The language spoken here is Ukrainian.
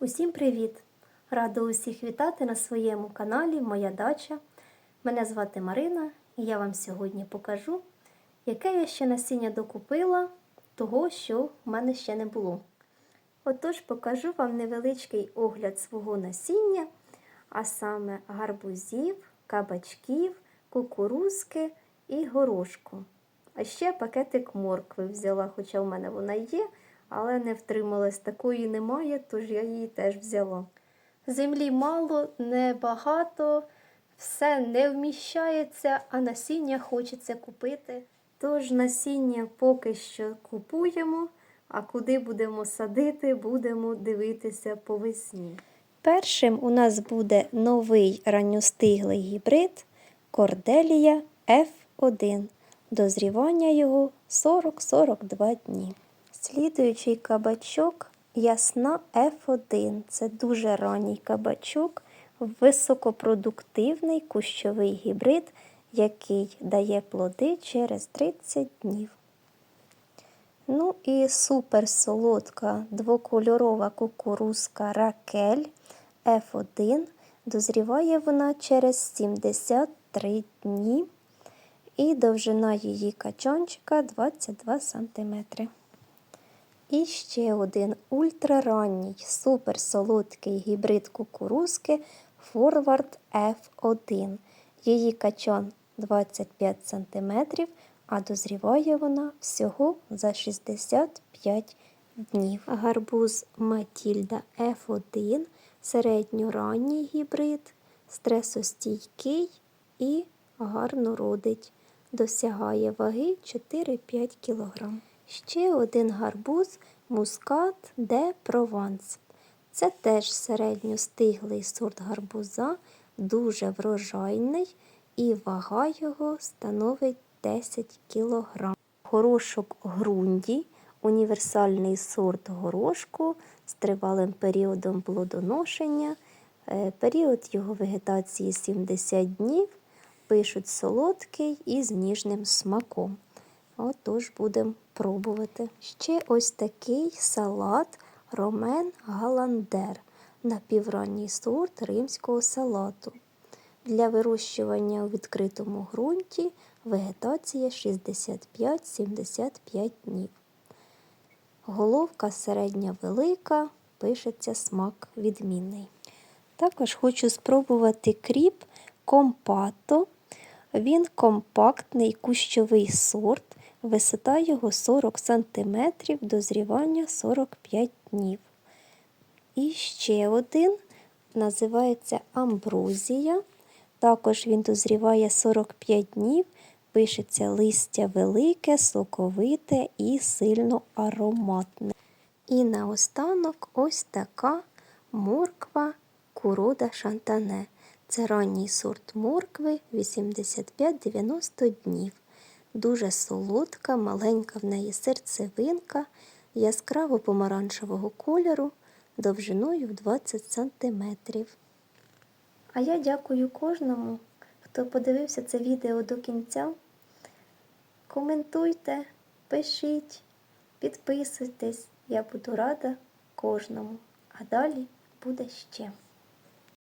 Усім привіт! Рада усіх вітати на своєму каналі Моя дача. Мене звати Марина і я вам сьогодні покажу, яке я ще насіння докупила того, що в мене ще не було. Отож, покажу вам невеличкий огляд свого насіння, а саме гарбузів, кабачків, кукурузки і горошку. А ще пакетик моркви взяла, хоча в мене вона є, але не втрималась. Такої немає, тож я її теж взяла. Землі мало, небагато, все не вміщається, а насіння хочеться купити. Тож насіння поки що купуємо, а куди будемо садити, будемо дивитися по весні. Першим у нас буде новий ранньостиглий гібрид Корделія F1. Дозрівання його 40-42 дні. Слідуючий кабачок Ясна F1. Це дуже ранній кабачок, високопродуктивний кущовий гібрид, який дає плоди через 30 днів. Ну і суперсолодка двокольорова кукурузка Ракель F1. Дозріває вона через 73 дні. І довжина її качанчика 22 см. І ще один ультраранній суперсолодкий гібрид кукурузки Forward F1. Її качан 25 см, а дозріває вона всього за 65 днів. Гарбуз Матільда F1 середньоранній гібрид, стресостійкий і гарно родить. Досягає ваги 4-5 кг. Ще один гарбуз мускат де Прованс. Це теж середньостиглий сорт гарбуза, дуже врожайний, і вага його становить 10 кг. Горошок грунді універсальний сорт горошку з тривалим періодом плодоношення. Е, Період його вегетації 70 днів. Пишуть солодкий і з ніжним смаком. Отож будемо пробувати. Ще ось такий салат Ромен Галандер, напівранній сорт римського салату. Для вирощування у відкритому ґрунті вегетація 65-75 днів. Головка середня велика, пишеться смак відмінний. Також хочу спробувати кріп компато. Він компактний кущовий сорт, висота його 40 см, дозрівання 45 днів. І ще один називається амброзія. Також він дозріває 45 днів, пишеться листя велике, соковите і сильно ароматне. І наостанок ось така морква курода шантане. Це ранній сорт моркви 85-90 днів. Дуже солодка, маленька в неї серцевинка, яскраво помаранчевого кольору, довжиною в 20 см. А я дякую кожному, хто подивився це відео до кінця. Коментуйте, пишіть, підписуйтесь, я буду рада кожному. А далі буде ще.